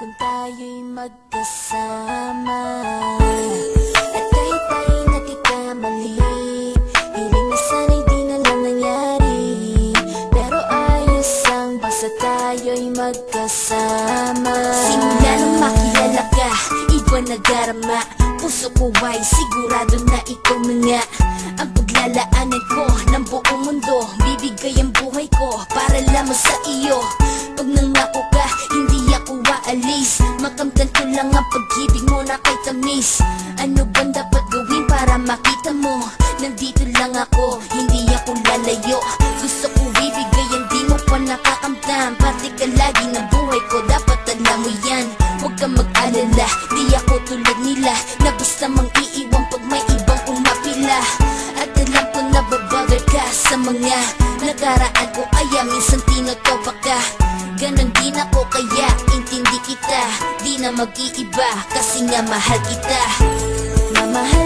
kung tayo'y magkasama. At kahit tayo'y nagkakamali Hiling na sana'y di na lang nangyari. Pero ayos lang basta tayo'y magkasama. Simula nung makilala ka, iba nagarama Puso ko ay sigurado na ikaw na nga. Ang paglalaanan ko ng buong mundo Bibigay ang buhay ko para lamang sa iyo. Pag nangako lang ang pag-ibig mo na kay tamis. Ano bang dapat gawin para makita mo? Nandito lang ako, hindi ako lalayo. Gusto ko ibigay ang di mo pa nakakamtam Parte ka lagi ng buhay ko, dapat alam mo yan. Huwag kang mag-alala, di ako tulad nila. Na basta mang iiwan pag may ibang umapila. At alam ko na babother ka sa mga Nakaraan ko. Kaya minsan tinotopa ka. Ganon din ako na mag-iiba kasi nga mahal kita. Mamahalin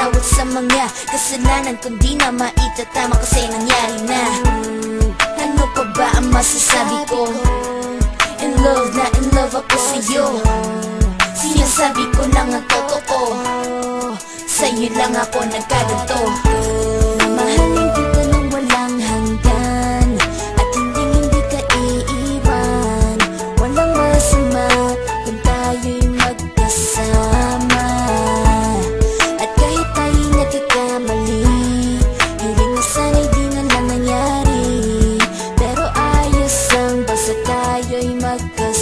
humihingi ng tawad sa mga kasalanan Kundi na maitatama kasi nangyari na. Ano pa ba ang masasabi ko? In love na in love ako sa'yo. Sinasabi ko lang ang totoo. Sa'yo lang ako nagkaganto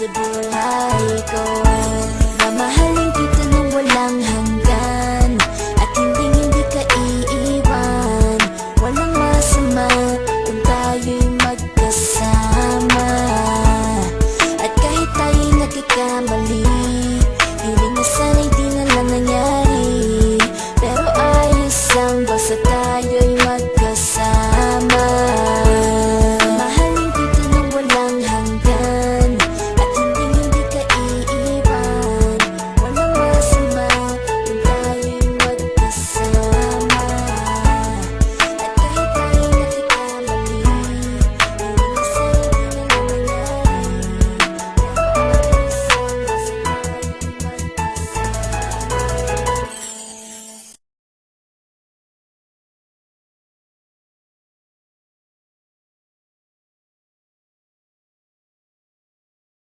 possible I go